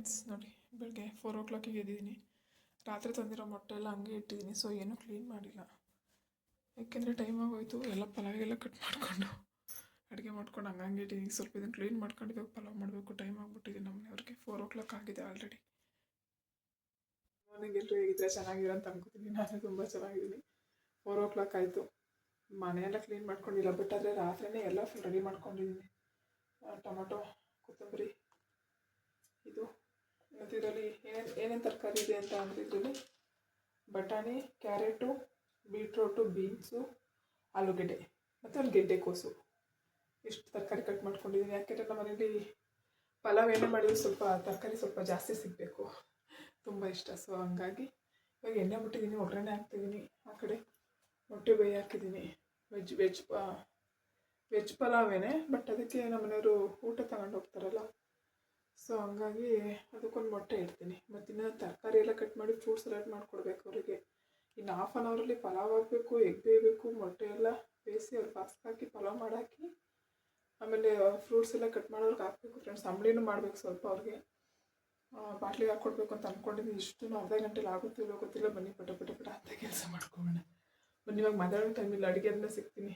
Friends ನೋಡಿ, ಬೆಳಗ್ಗೆ four ಓ ಕ್ಲಾಕಿಗೆ ಎದ್ದಿದ್ದೀನಿ. ರಾತ್ರಿ ತಂದಿರೋ ಮೊಟ್ಟೆ ಎಲ್ಲ ಹಂಗೆ ಇಟ್ಟಿದ್ದೀನಿ ಸೊ ಏನೂ ಕ್ಲೀನ್ ಮಾಡಿಲ್ಲ. ಯಾಕೆಂದರೆ ಟೈಮ್ ಆಗೋಯ್ತು, ಎಲ್ಲ ಪಲಾವಿಗೆಲ್ಲ ಕಟ್ ಮಾಡಿಕೊಂಡು, ಅಡುಗೆ ಮಾಡ್ಕೊಂಡು ಹಂಗಂಗೆ ಇಟ್ಟಿದ್ದೀನಿ. ಸ್ವಲ್ಪ ಇದನ್ನು ಕ್ಲೀನ್ ಮಾಡ್ಕೊಂಡು ಪಲಾವ್ ಮಾಡಬೇಕು ಟೈಮ್ ಆಗಿಬಿಟ್ಟಿದೆ ನಮ್ಮನೆಯವ್ರಿಗೆ ಫೋರ್ ಓ ಕ್ಲಾಕ್ ಆಗಿದೆ ಆಲ್ರೆಡಿ ಮಾರ್ನಿಂಗ್ ಎಲ್ಲರೂ ಹೇಗಿದ್ರೆ ಚೆನ್ನಾಗಿರೋ ಅಂತ ಅನ್ಕೋತೀನಿ. ನಾನು ತುಂಬ ಚೆನ್ನಾಗಿದ್ದೀನಿ. ಫೋರ್ ಓ ಕ್ಲಾಕ್ ಆಯಿತು. ಮನೆಯೆಲ್ಲ ಕ್ಲೀನ್ ಮಾಡ್ಕೊಂಡಿಲ್ಲ ಬಟ್ ಆದರೆ ರಾತ್ರಿನೇ ಎಲ್ಲ ಫುಲ್ ರೆಡಿ ಮಾಡ್ಕೊಂಡಿದ್ದೀನಿ. ಟೊಮೊಟೊ, ಕೊತ್ತಂಬರಿ, ಇದು. ಮತ್ತು ಇದರಲ್ಲಿ ಏನೇನು ಏನೇನು ತರಕಾರಿ ಇದೆ ಅಂತ ಅಂದರೆ ಇದರಲ್ಲಿ ಬಟಾಣಿ, ಕ್ಯಾರೆಟು, ಬೀಟ್ರೋಟು, ಬೀನ್ಸು, ಆಲೂಗೆಡ್ಡೆ ಮತ್ತು ಒಂದು ಗೆಡ್ಡೆಕೋಸು ಇಷ್ಟು ತರಕಾರಿ ಕಟ್ ಮಾಡ್ಕೊಂಡಿದ್ದೀನಿ. ಯಾಕೆಂದರೆ ನಮ್ಮ ಮನೇಲಿ ಪಲಾವ್ ಏನೇ ಮಾಡಿದ್ರು ಸ್ವಲ್ಪ ತರಕಾರಿ ಸ್ವಲ್ಪ ಜಾಸ್ತಿ ಸಿಗಬೇಕು. ತುಂಬ ಇಷ್ಟ. ಸೊ ಹಂಗಾಗಿ ಇವಾಗ ಎಣ್ಣೆ ಬಿಟ್ಟಿದ್ದೀನಿ, ಒಗ್ಗರಣೆ ಹಾಕ್ತಿದ್ದೀನಿ ಆ ಕಡೆ. ಮೊಟ್ಟೆ ಬೇಯಿ ಹಾಕಿದ್ದೀನಿ. ವೆಜ್ ವೆಜ್ ವೆಜ್ ಪಲಾವೇನೆ ಬಟ್ ಅದಕ್ಕೆ ನಮ್ಮ ಮನೆಯವರು ಊಟ ತಗೊಂಡು ಹೋಗ್ತಾರಲ್ಲ ಸೊ ಹಂಗಾಗಿ ಅದಕ್ಕೊಂದು ಮೊಟ್ಟೆ ಇಡ್ತೀನಿ. ಮತ್ತು ಇನ್ನು ತರಕಾರಿ ಎಲ್ಲ ಕಟ್ ಮಾಡಿ ಫ್ರೂಟ್ಸ್ ಸಲಾಡ್ ಮಾಡಿಕೊಡ್ಬೇಕು ಅವರಿಗೆ. ಇನ್ನು ಹಾಫ್ ಆನ್ ಅವರಲ್ಲಿ ಪಲಾವ್ ಹಾಕಬೇಕು ಎಗ್ ಬೇಯಬೇಕು, ಮೊಟ್ಟೆ ಎಲ್ಲ ಬೇಯಿಸಿ ಅವ್ರಿಗೆ ಬಾಸ್ಕ್ ಹಾಕಿ ಪಲಾವ್ ಮಾಡಾಕಿ, ಆಮೇಲೆ ಫ್ರೂಟ್ಸ್ ಎಲ್ಲ ಕಟ್ ಮಾಡೋರ್ಗೆ ಹಾಕಬೇಕು ಫ್ರೆಂಡ್ಸ್ ಅಂಬಳಿನೂ ಮಾಡಬೇಕು ಸ್ವಲ್ಪ ಅವ್ರಿಗೆ. ಬಾಟ್ಲಿಗೆ ಹಾಕ್ಕೊಡ್ಬೇಕು ಅಂತ ಅಂದ್ಕೊಂಡಿದ್ದೀನಿ ಇಷ್ಟು ಅರ್ಧ ಗಂಟೆಲಿ ಆಗುತ್ತಿಲ್ಲ ಗೊತ್ತಿಲ್ಲ. ಬನ್ನಿ ಪಟ ಪಟ ಪಟ ಅಂತ ಕೆಲಸ ಮಾಡ್ಕೊಳ್ಳೋಣ ಬನ್ನಿ, ಇವಾಗ ಮಾತಾಡೋ ಟೈಮಿಲ್ಲ ಅಡುಗೆ ಅದನ್ನ ಸಿಗ್ತೀನಿ.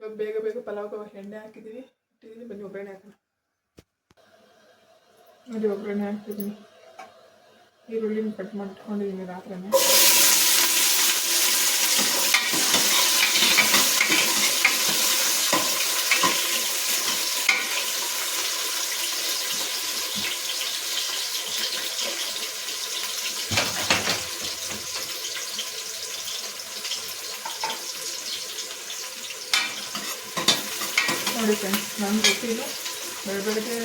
ಇವಾಗ ಬೇಗ ಬೇಗ ಪಲಾವ್ಗೆ ಎಣ್ಣೆ ಹಾಕಿದ್ದೀನಿ ಇಟ್ಟಿದ್ದೀನಿ ಬನ್ನಿ, ಒಗ್ಗರಣೆ ಹಾಕೋಣ ನೋಡಿ ಒಗ್ಗರಣೆ ಹಾಕ್ತಿದ್ದೀನಿ ಈರುಳ್ಳಿನ ಕಟ್ ಮಾಡ್ಕೊಂಡಿದ್ದೀನಿ ರಾತ್ರಿನೇ ನೋಡಿ ಫ್ರೆಂಡ್ಸ್ ನನ್ನ ಗೊತ್ತಿಲ್ಲ ಬೆಳ ಬೆಳಗ್ಗೆ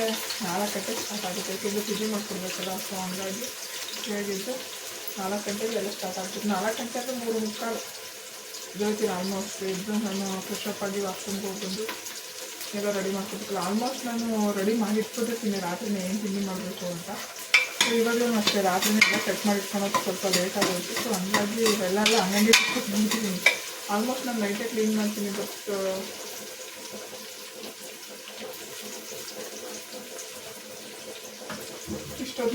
ನಾಲ್ಕು ಗಂಟೆಗೆ ಸ್ಟಾರ್ಟ್ ಆಗುತ್ತೆ. ಯಾಕೆಂದರೆ ಪೂಜೆ ಮಾಡ್ಕೊಡ್ಬೇಕಲ್ಲ ಸೊ ಹಂಗಾಗಿ ಹೇಳಿದ್ದು ನಾಲ್ಕು ಗಂಟೆಗೆ ಎಲ್ಲ ಸ್ಟಾರ್ಟ್ ಆಗ್ತಿತ್ತು ನಾಲ್ಕು ಗಂಟೆ ಅಂದರೆ ಮೂರು ಮುಕ್ಕಾಲು. ಜೊತೆ ಆಲ್ಮೋಸ್ಟ್ ಇದ್ದು ನಾನು ಫ್ರೆಶಪ್ ಆಗಿ ವಾಶ್ರೂಮ್ಗೆ ಹೋಗ್ಬಂದು ಎಲ್ಲ ರೆಡಿ ಮಾಡ್ಕೊಬೇಕಲ್ಲ ಆಲ್ಮೋಸ್ಟ್ ನಾನು ರೆಡಿ ಮಾಡಿ ತಿನ್ನಿ. ರಾತ್ರಿನೇ ಏನು ತಿಂಡಿ ಮಾಡಬೇಕು ಅಂತ. ಸೊ ಇವಾಗಲೂ ಅಷ್ಟೇ ರಾತ್ರಿನೇ ಎಲ್ಲ ಸೆಟ್ ಮಾಡಿ ಸ್ವಲ್ಪ ಲೇಟ್ ಆಗೋಯ್ತು. ಸೊ ಹಂಗಾಗಿ ಇವೆಲ್ಲ ಹಂಗಂಗೆ ಆಲ್ಮೋಸ್ಟ್ ನಾನು ನೈಟೇ ಕ್ಲೀನ್ ಮಾಡ್ತೀನಿ ಬಟ್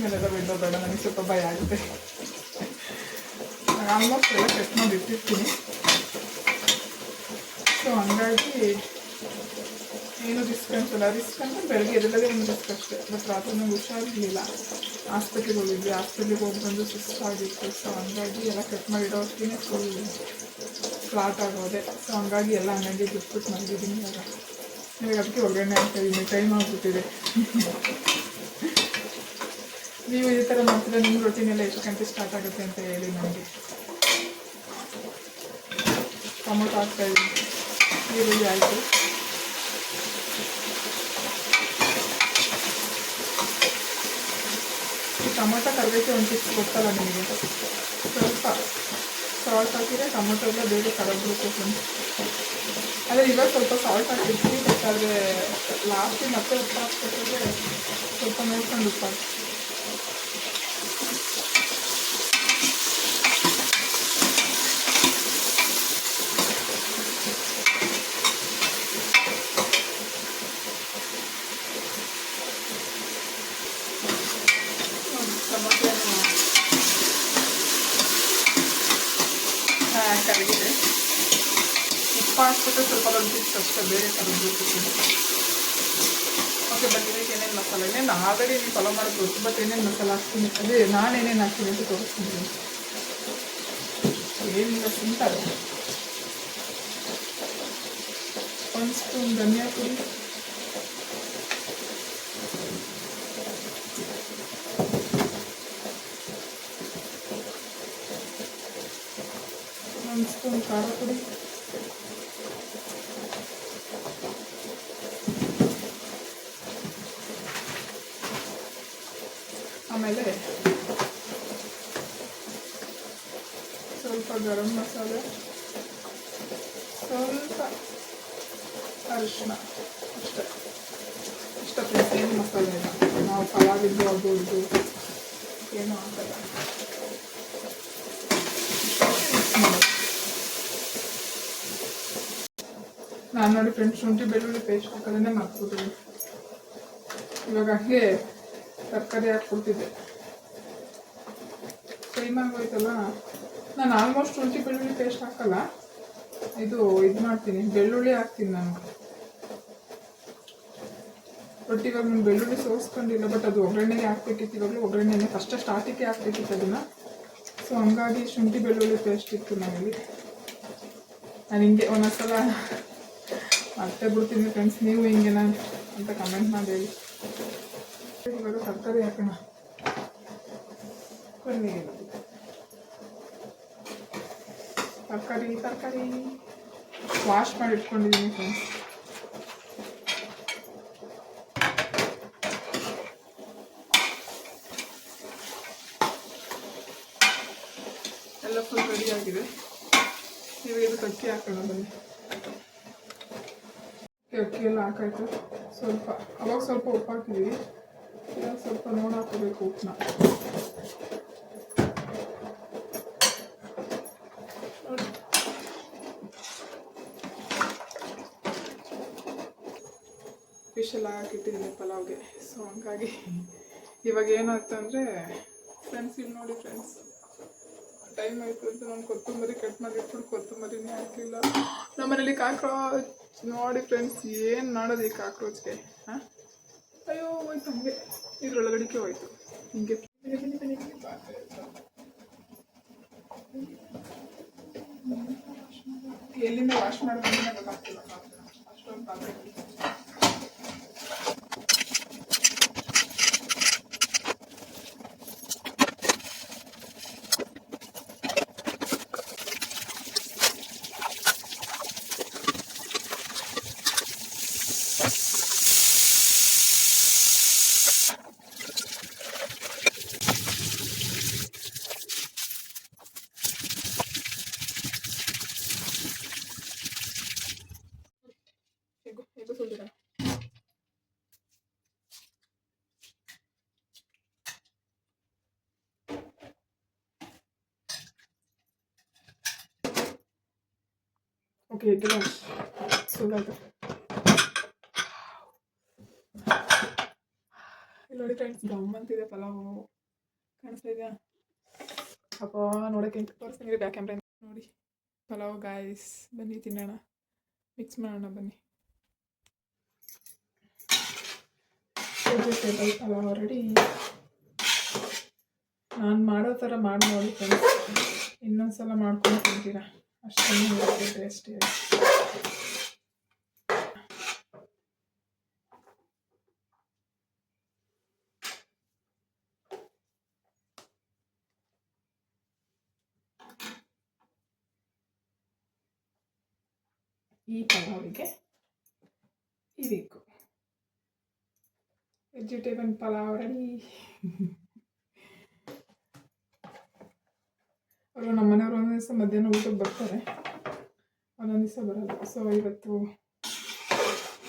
ಇಷ್ಟೊತ್ತಿನೆಲ್ಲ ಬಿಡೋ, ನನಗೆ ಸ್ವಲ್ಪ ಭಯ ಆಗುತ್ತೆ. ಆಲ್ಮೋಸ್ಟ್ ಎಲ್ಲ ಕಟ್ ಮಾಡಿ ಇಟ್ಟಿರ್ತೀನಿ ಸೊ ಹಂಗಾಗಿ ಏನು ರಿಸ್ಕ್ ಅನ್ಸಲ್ಲ ರಿಸ್ಕ್ ಅಂದರೆ ಬೆಳಗ್ಗೆ ಎದಲ್ಲದೆ ಒಂದು ರಿಸ್ಕ್ ಅಷ್ಟೇ. ಬಟ್ ರಾತ್ರಿ ನಂಗೆ ಹುಷಾರಿರಲಿಲ್ಲ ಆಸ್ಪತ್ರೆಗೆ ಹೋಗಿದ್ವಿ. ಆಸ್ಪತ್ರೆಗೆ ಹೋಗಿ ಬಂದು ಸುಸ್ತಾಗಿತ್ತು ಸೊ ಹಂಗಾಗಿ ಎಲ್ಲ ಕಟ್ ಮಾಡಿ ಇಡೋ ಹೊತ್ತಿಗೆ ಫುಲ್ ಫ್ಲಾಟ್ ಆಗೋದೆ. ಸೊ ಹಂಗಾಗಿ ಎಲ್ಲ ಹಂಗಾಗಿ ಬಿಟ್ಬಿಟ್ಟು ಮಲಗಿದ್ದೀನಿ ಇವಾಗ. ಇವಾಗ ಅದಕ್ಕೆ ಒಗ್ಗರಣೆ ಹಾಕ್ತಾಯಿದ್ದೀನಿ ಟೈಮ್ ಆಗಿಬಿಟ್ಟಿದೆ. ನೀವು ಈ ಥರ ಮಾಡ್ತೀರ? ನಿಮ್ಮ ರೊಟೀನ್ ಎಲ್ಲ ಎಷ್ಟು ಗಂಟೆ ಸ್ಟಾರ್ಟ್ ಆಗುತ್ತೆ ಅಂತ ಹೇಳಿ ನನಗೆ. ಟೊಮೊಟೊ ಹಾಕ್ತಾ ಇದ್ದೀನಿ. ಈರುಳ್ಳಿ ಆಯಿತು ಟೊಮೊಟೊ ಕರಬೇಕೆ ಒಂದು ಟಿಪ್ಸ್ ಗೊತ್ತಲ್ಲ ನಿಮಗೆ? ಸ್ವಲ್ಪ ಸಾಲ್ಟ್ ಹಾಕಿದರೆ ಟೊಮೊಟೊ ಎಲ್ಲ ಬೇಗ ಕರಗಬೇಕು ಆದರೆ ಇವಾಗ ಸ್ವಲ್ಪ ಸಾಲ್ಟ್ ಹಾಕಿರ್ತೀವಿ ಬಟ್ ಆದರೆ ಲಾಸ್ಟಿಗೆ ಮತ್ತೆ ಉಪ್ಪು ಹಾಕ್ಬೇಕಾದ್ರೆ ಸ್ವಲ್ಪ ನೋಡ್ಕೊಂಡು ಉಪ್ಪು ಹಾಕಿ ಉಪ್ಪು ಹಾಕ್ಬಿಟ್ಟು ಸ್ವಲ್ಪ ರುಚಿತ್ತು ಅಷ್ಟೇ ಬೇರೆ ಕರಬೇಕು ಓಕೆ ಬಟ್ ಇದಕ್ಕೆ ಏನೇನು ಮಸಾಲೆ ಏನೇನು ಆಲ್ರೆಡಿ ನೀವು ಫಾಲೋ ಮಾಡೋದು ಗೊತ್ತು ಬಟ್ ಏನೇನು ಮಸಾಲೆ ಹಾಕ್ತೀನಿ ಅದೇ ನಾನು ಏನೇನು ಹಾಕ್ತೀನಿ ಅಂತ ತೋರಿಸ್ತೀನಿ ಏನಿಲ್ಲ ಸಿಂಪಲ್ ಒಂದು ಸ್ಪೂನ್ ಧನಿಯಾ ಪುಡಿ ಒಂದು ಸ್ಪೂನ್ ಖಾರ ಪುಡಿ ಆಮೇಲೆ ಸ್ವಲ್ಪ ಗರಂ ಮಸಾಲೆ, ಸ್ವಲ್ಪ ಅರಿಶಿನ ಅಷ್ಟೇ. ಇಷ್ಟ ಏನು ಮಸಾಲೆ ಇಲ್ಲ. ನಾವು ಪಲಾವಿದ್ದು ಅದು ಇದು ಏನೂ ಆಗಲ್ಲ ನಾನು ನೋಡಿ ಫ್ರೆಂಡ್ಸ್ ಶುಂಠಿ ಬೆಳ್ಳುಳ್ಳಿ ಪೇಸ್ಟ್ ಹಾಕೋದನ್ನೇ ಮರ್ತ್ಬಿಟ್ಟಿದ್ದೀನಿ ಇವಾಗ ಹಂಗೆ ತರಕಾರಿ ಹಾಕ್ಕೊಡ್ತಿದ್ದೆ ಟೈಮ್ ಹೋಯ್ತಲ್ಲ? ನಾನು ಆಲ್ಮೋಸ್ಟ್ ಶುಂಠಿ ಬೆಳ್ಳುಳ್ಳಿ ಪೇಸ್ಟ್ ಹಾಕಲ್ಲ. ಇದು ಇದು ಮಾಡ್ತೀನಿ, ಬೆಳ್ಳುಳ್ಳಿ ಹಾಕ್ತೀನಿ ನಾನು. ಬಟ್ ಇವಾಗ ನಾನು ಬೆಳ್ಳುಳ್ಳಿ ಸೋಸ್ಕೊಂಡಿಲ್ಲ ಬಟ್ ಅದು ಒಗ್ಗರಣೆಗೆ ಹಾಕ್ಬೇಕಿತ್ತು. ಇವಾಗಲೂ ಒಗ್ಗರಣೆಗೆ ಫಸ್ಟ್ ಸ್ಟಾರ್ಟಿಗೆ ಹಾಕ್ಬೇಕಿತ್ತು ಅದನ್ನು. ಸೊ ಹಂಗಾಗಿ ಶುಂಠಿ ಬೆಳ್ಳುಳ್ಳಿ ಪೇಸ್ಟ್ ಇತ್ತು ನನಗೆ ನಾನು ಹಿಂಗೆ ಒಂದೊಂದ್ಸಲ ಮತ್ತೆ ಬಿಡ್ತೀನಿ ಫ್ರೆಂಡ್ಸ್ ನೀವು ಹಿಂಗೆನಾ ಅಂತ ಕಮೆಂಟ್ ಮಾಡಿ ಇವಾಗ ತರಕಾರಿ ಹಾಕೋಣ ಬನ್ನಿ ತರಕಾರಿ ತರಕಾರಿ ವಾಶ್ ಮಾಡಿ ಇಟ್ಕೊಂಡಿದ್ದೀನಿ ಫ್ರೆಂಡ್ಸ್ ಎಲ್ಲ ಫುಲ್ ರೆಡಿ ಆಗಿದೆ ಇವಾಗ ಇದು ಅಕ್ಕಿ ಹಾಕೋಣ ಬನ್ನಿ ಅಕ್ಕಿ ಅಕ್ಕಿ ಎಲ್ಲ ಹಾಕಾಯ್ತು ಸ್ವಲ್ಪ ಅವಾಗ ಸ್ವಲ್ಪ ಉಪ್ಪು ಹಾಕಿದ್ದೀವಿ ಇವಾಗ ಸ್ವಲ್ಪ ಹಾಕಿಟ್ಟಿದ್ದೀನಿ ಪಲಾವ್ಗೆ ಸೊ ಹಂಗಾಗಿ ಇವಾಗ ಏನಾಯ್ತು ಅಂದರೆ ಫ್ರೆಂಡ್ಸ್ ಇಲ್ಲಿ ನೋಡಿ ಫ್ರೆಂಡ್ಸ್ ಟೈಮ್ ಆಯಿತು ಅಂತ ನಾನು ಕೊತ್ತಂಬರಿ ಕಟ್ ಮಾಡಿಟ್ಬಿಟ್ಟು ಕೊತ್ತಂಬರಿನೇ ಹಾಕಲಿಲ್ಲ. ನಮ್ಮನೇಲಿ ಕಾಕ್ರೋಚ್ ನೋಡಿ ಫ್ರೆಂಡ್ಸ್ ಏನು ಮಾಡೋದು ಈ ಕಾಕ್ರೋಚ್ಗೆ, ಹಾಂ? ಅಯ್ಯೋ ಹಂಗೆ. ಇದ್ರೊಳಗಡಿಕೆ ಹೋಯ್ತು ಹಿಂಗೆ. ಎಲ್ಲಿಂದ ವಾಶ್ ಮಾಡ್ಕೊಂಡು ಗೊತ್ತಾಗ್ತಿಲ್ಲ ಸುಳ್ಳಾಯ್ತು ಇಲ್ಲಿ ನೋಡಿ ಫ್ರೆಂಡ್ಸ್ ಗಮ್ ಅಂತಿದೆ ಪಲಾವು ಕಾಣಿಸ್ತಾ ಇದೆಯಾ ಅಪ್ಪ ನೋಡೋಕೆ ತೋರಿಸ್ತೀನಿ ಬ್ಯಾಕ್ ಕ್ಯಾಮ್ರಾ ನೋಡಿ ಪಲಾವ್ ಗಾಯ್ಸ್ ಬನ್ನಿ ತಿನ್ನೋಣ. ಮಿಕ್ಸ್ ಮಾಡೋಣ ಬನ್ನಿ. ವೆಜಿಟೇಬಲ್ ಪಲಾವ್ ರೆಡಿ ನಾನು ಮಾಡೋ ಥರ ಮಾಡಿ ನೋಡಿ ಫ್ರೆಂಡ್ಸ್ ಇನ್ನೊಂದ್ಸಲ ಮಾಡ್ಕೊಂಡು ತಿಂತೀರಾ? ಅಷ್ಟೊಂದು ಟೇಸ್ಟಿ ಈ ಪಲಾವಿಗೆ ಈ ಬೇಕು ವೆಜಿಟೇಬಲ್ ಪಲಾವ್ ರೆಡಿ ಅವರು ನಮ್ಮ ಮನೆಯವರು ಒಂದೊಂದು ದಿವಸ ಮಧ್ಯಾಹ್ನ ಊಟಕ್ಕೆ ಬರ್ತಾರೆ. ಒಂದೊಂದು ದಿವಸ ಬರಲ್ಲ. ಸೊ ಇವತ್ತು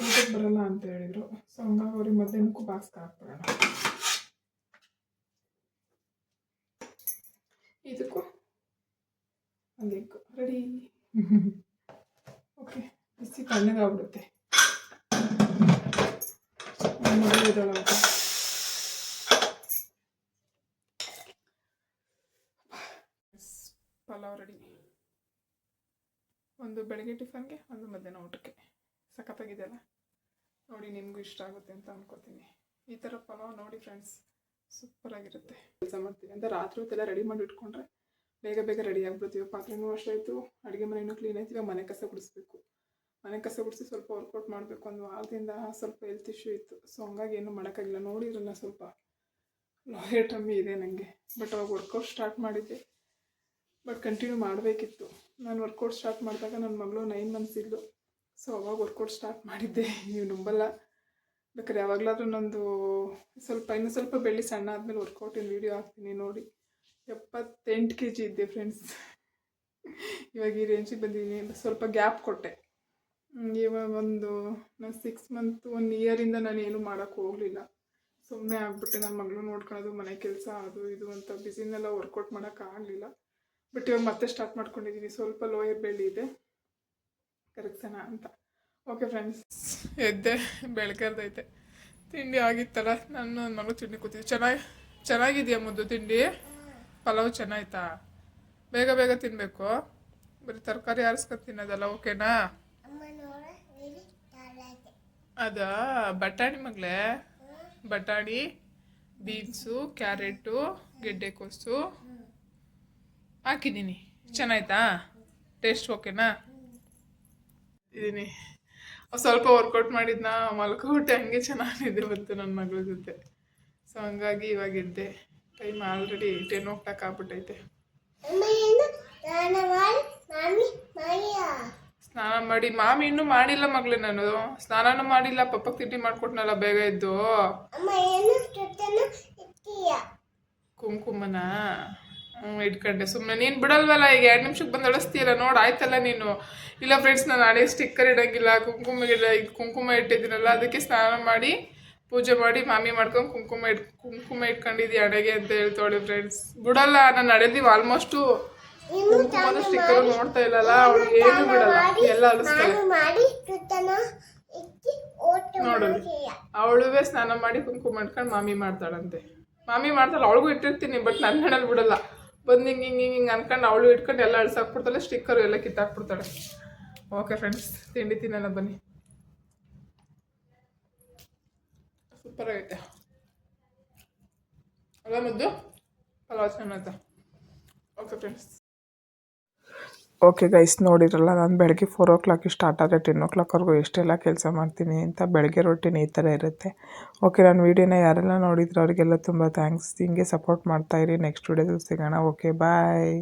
ಊಟಕ್ಕೆ ಬರಲ್ಲ ಅಂತ ಹೇಳಿದರು. ಸೊ ಹಂಗಾಗಿ ಅವ್ರಿಗೆ ಮಧ್ಯಾಹ್ನಕ್ಕೂ ಬಾಕ್ಸ್ಗೆ ಹಾಕ್ಬಿಡೋಣ. ಇದಕ್ಕೂ ಒಂದು ರೆಡಿ ಓಕೆ ಬಿಸಿ ತಣ್ಣಗಾಗ್ಬಿಡುತ್ತೆ. ಮಗಳು ಇದ್ದಾಳೆ ಅವತ್ತು. ಪಲಾವ್ ರೆಡಿ ಒಂದು ಬೆಳಗ್ಗೆ ಟಿಫನ್ಗೆ ಒಂದು ಮಧ್ಯಾಹ್ನ ಊಟಕ್ಕೆ. ಸಖತ್ತಾಗಿದೆಯಲ್ಲ? ನೋಡಿ, ನಿಮಗೂ ಇಷ್ಟ ಆಗುತ್ತೆ ಅಂತ ಅನ್ಕೋತೀನಿ. ಈ ಥರ ಪಲಾವ್ ನೋಡಿ ಫ್ರೆಂಡ್ಸ್ ಸೂಪರಾಗಿರುತ್ತೆ. ಕೆಲಸ ಮಾಡ್ತೀವಿ. ಅಂತ ರಾತ್ರಿ ಹೊತ್ತೆಲ್ಲ ರೆಡಿ ಮಾಡಿ ಇಟ್ಕೊಂಡ್ರೆ ಬೇಗ ಬೇಗ ರೆಡಿ ಆಗಿಬಿಡ್ತೀವಿ. ಪಾತ್ರೆನೂ ಅಷ್ಟೇ ಆಯಿತು, ಅಡುಗೆ ಮನೆಯೂ ಕ್ಲೀನ್ ಆಯ್ತು. ಮನೆ ಕಸ ಗುಡಿಸ್ಬೇಕು. ಮನೆ ಕಸ ಗುಡಿಸಿ ಸ್ವಲ್ಪ ವರ್ಕೌಟ್ ಮಾಡಬೇಕು. ಒಂದು ವಾರದಿಂದ ಸ್ವಲ್ಪ ಹೆಲ್ತ್ ಇಶ್ಯೂ ಇತ್ತು. ಸೊ ಹಂಗಾಗಿ ಏನು ಮಾಡೋಕ್ಕಾಗಿಲ್ಲ. ನೋಡಿರಲ್ಲ ಸ್ವಲ್ಪ. ಲಾಯರ್ ಟಮ್ಮಿ ಇದೆ ನನಗೆ ಬಟ್ ಅವಾಗ ವರ್ಕೌಟ್ ಸ್ಟಾರ್ಟ್ ಮಾಡಿದ್ದೆ. ಬಟ್ ಕಂಟಿನ್ಯೂ ಮಾಡಬೇಕಿತ್ತು. ನಾನು ವರ್ಕೌಟ್ ಸ್ಟಾರ್ಟ್ ಮಾಡಿದಾಗ ನನ್ನ ಮಗಳು ನೈನ್ ಮಂತ್ಸ್ ಇದ್ದು. ಸೊ ಅವಾಗ ವರ್ಕೌಟ್ ಸ್ಟಾರ್ಟ್ ಮಾಡಿದ್ದೆ. ನೀವು ನಂಬಲ್ಲ. ಬೇಕಾದ್ರೆ ಯಾವಾಗಲಾದ್ರೂ ನಂದು ಸ್ವಲ್ಪ, ಇನ್ನು ಸ್ವಲ್ಪ ಬೆಳ್ಳಿ ಸಣ್ಣ ಆದಮೇಲೆ ವರ್ಕೌಟಿನ ವೀಡಿಯೋ ಹಾಕ್ತೀನಿ ನೋಡಿ. ಎಪ್ಪತ್ತೆಂಟು ಕೆ ಜಿ ಇದ್ದೆ ಫ್ರೆಂಡ್ಸ್ ಇವಾಗ ಈ ರೇಂಜಿಗೆ ಬಂದಿದ್ದೀನಿ ಸ್ವಲ್ಪ ಗ್ಯಾಪ್ ಕೊಟ್ಟೆ. ಇವಾಗ ಒಂದು, ನಾನು ಸಿಕ್ಸ್ ಮಂತ್ ಒನ್ ಇಯರಿಂದ ನಾನು ಏನು ಮಾಡೋಕ್ಕೆ ಹೋಗಲಿಲ್ಲ. ಸುಮ್ಮನೆ ಆಗ್ಬಿಟ್ಟೆ. ನನ್ನ ಮಗಳು ನೋಡ್ಕೊಳ್ಳೋದು ಮನೆ ಕೆಲಸ, ಅದು ಇದು ಅಂತ ಬಿಸಿನೆಲ್ಲ ವರ್ಕೌಟ್ ಮಾಡೋಕ್ಕಾಗಲಿಲ್ಲ ಬಟ್ ಇವಾಗ ಮತ್ತೆ ಸ್ಟಾರ್ಟ್ ಮಾಡ್ಕೊಂಡಿದ್ದೀನಿ ಸ್ವಲ್ಪ ಲೋಯರ್ ಬೆಳ್ಳಿ ಇದೆ. ಕರಗ್ಸೋಣ ಅಂತ. ಓಕೆ ಫ್ರೆಂಡ್ಸ್ ಎದ್ದೆ, ಬೆಳಕರ್ದೈತೆ. ತಿಂಡಿ ಆಗಿತ್ತಲ್ಲ, ನಾನು ನನ್ನ ಮಗಳು ತಿಂಡಿ ಕೂತಿದ್ದೆ. ಚೆನ್ನಾಗಿ, ಚೆನ್ನಾಗಿದೆಯಾ ಮುದ್ದು ತಿಂಡಿ? ಪಲಾವ್ ಚೆನ್ನಾಯ್ತಾ? ಬೇಗ ಬೇಗ ತಿನ್ನಬೇಕು ಬರೀ ತರಕಾರಿ ಆರಿಸ್ಕೊಂಡು ತಿನ್ನೋದಲ್ಲ, ಓಕೆನಾ? ಅದ? ಬಟಾಣಿ ಮಗಳೇ? ಬಟಾಣಿ, ಬೀನ್ಸು, ಕ್ಯಾರೆಟು ಗೆಡ್ಡೆಕೋಸು ಹಾಕಿದ್ದೀನಿ. ಚೆನ್ನಾಯ್ತಾ? ಟೇಸ್ಟ್ ಓಕೆನಾ ಇದ್ದೀನಿ. ಸ್ವಲ್ಪ ವರ್ಕೌಟ್ ಮಾಡಿದ್ನ ಮಲ್ಕೊಬಿಟ್ಟೆ ಹಂಗೆ ಚೆನ್ನಾಗಿದೆ ಬಂತು ನನ್ನ ಮಗಳ ಜೊತೆ. ಸೊ ಹಂಗಾಗಿ ಇವಾಗ ಇದ್ದೆ time already ten o'clock ಆಗ್ಬಿಟ್ಟೈತೆ. ಸ್ನಾನ ಮಾಡಿ ಮಾಮಿ ಇನ್ನೂ ಮಾಡಿಲ್ಲ ಮಗಳೇ ನಾನು. ಸ್ನಾನನೂ ಮಾಡಿಲ್ಲ ಪಪ್ಪಕ್ಕೆ ತಿಂಡಿ ಮಾಡ್ಕೊಟ್ನಲ್ಲ ಬೇಗ ಇದ್ದು ಕುಂಕುಮನಾ? ಇಟ್ಕೊಂಡೆ. ಸುಮ್ಮನೆ ನೀನು ಬಿಡಲ್ವಲ್ಲ ಈಗ? ಎರಡು ನಿಮಿಷಕ್ಕೆ ಬಂದು ಅಳಿಸ್ತೀಯಲ್ಲ? ನೋಡಿ ಆಯ್ತಲ್ಲ ನೀನು. ಇಲ್ಲ ಫ್ರೆಂಡ್ಸ್ ನಾನು ಹಳೆ ಸ್ಟಿಕ್ಕರ್ ಇಡೋಂಗಿಲ್ಲ. ಕುಂಕುಮ ಇಡ ಕುಂಕುಮ ಇಟ್ಟಿದ್ದೀನಲ್ಲ ಅದಕ್ಕೆ ಸ್ನಾನ ಮಾಡಿ ಪೂಜೆ ಮಾಡಿ ಮಾಮಿ ಮಾಡ್ಕೊಂಡು ಕುಂಕುಮ ಇಟ್ ಕುಂಕುಮ ಇಟ್ಕೊಂಡಿದ್ದಿ ಅಡುಗೆ ಅಂತ ಹೇಳ್ತಾಳೆ ಫ್ರೆಂಡ್ಸ್ ಬಿಡಲ್ಲ ನಾನು ನಡೆದೀವಿ ಆಲ್ಮೋಸ್ಟು ಕುಂಕುಮನ ಸ್ಟಿಕ್ಕರ್ ನೋಡ್ತಾ ಇಲ್ಲಲ್ಲ ಅವಳು ಏನು ಬಿಡಲ್ಲ. ಎಲ್ಲ ಅಳಿಸ್ತಾಳೆ. ನೋಡು ಅವಳುವೆ ಸ್ನಾನ ಮಾಡಿ ಕುಂಕುಮ ಇಟ್ಕೊಂಡು ಮಾಮಿ ಮಾಡ್ತಾಳಂತೆ. ಮಾಮಿ ಮಾಡ್ತಾಳೆ ಅವಳಿಗೂ ಇಟ್ಟಿರ್ತೀನಿ ಬಟ್ ನನ್ನ ಹಣಲ್ಲಿ ಬಿಡಲ್ಲ. ಬಂದು ಹಿಂಗೆ ಹಿಂಗೆ ಹಿಂಗೆ ಹಿಂಗೆ ಅನ್ಕೊಂಡು ಅವಳು ಇಟ್ಕೊಂಡು ಎಲ್ಲ ಅಳ್ಸಾಕ್ಬಿಡ್ತಾಳೆ ಸ್ಟಿಕ್ಕರು ಎಲ್ಲ ಕಿತ್ತಾಕ್ಬಿಡ್ತಾಳೆ. ಓಕೆ ಫ್ರೆಂಡ್ಸ್ ತಿಂಡಿ ತಿನ್ನೋಣ ಬನ್ನಿ. ಸೂಪರ್ ಆಗೈತೆ. ಅಲ್ಲ ಮುದ್ದು? ಪಲಾವ್ ಚೆನ್ನಾಯ್ತಾ ಓಕೆ ಫ್ರೆಂಡ್ಸ್ ಓಕೆ ಗೈಸ್ ನೋಡಿರಲ್ಲ ನಾನು ಬೆಳಗ್ಗೆ ಫೋರ್ ಓ ಕ್ಲಾಕಿಗೆ ಸ್ಟಾರ್ಟ್ ಆದರೆ ಟೆನ್ ಓ ಕ್ಲಾಕ್ವರೆಗೂ ಎಷ್ಟೆಲ್ಲ ಕೆಲಸ ಮಾಡ್ತೀನಿ ಅಂತ ಬೆಳಗ್ಗೆ ರೊಟೀನ್ ಈ ಥರ ಇರುತ್ತೆ. ಓಕೆ ನಾನು ವೀಡಿಯೋನ ಯಾರೆಲ್ಲ ನೋಡಿದ್ರು, ಅವರಿಗೆಲ್ಲ ತುಂಬ ಥ್ಯಾಂಕ್ಸ್ ಹಿಂಗೆ ಸಪೋರ್ಟ್ ಮಾಡ್ತಾಯಿರಿ ನೆಕ್ಸ್ಟ್ ವೀಡಿಯೋದಲ್ಲಿ ಸಿಗೋಣ. Okay bye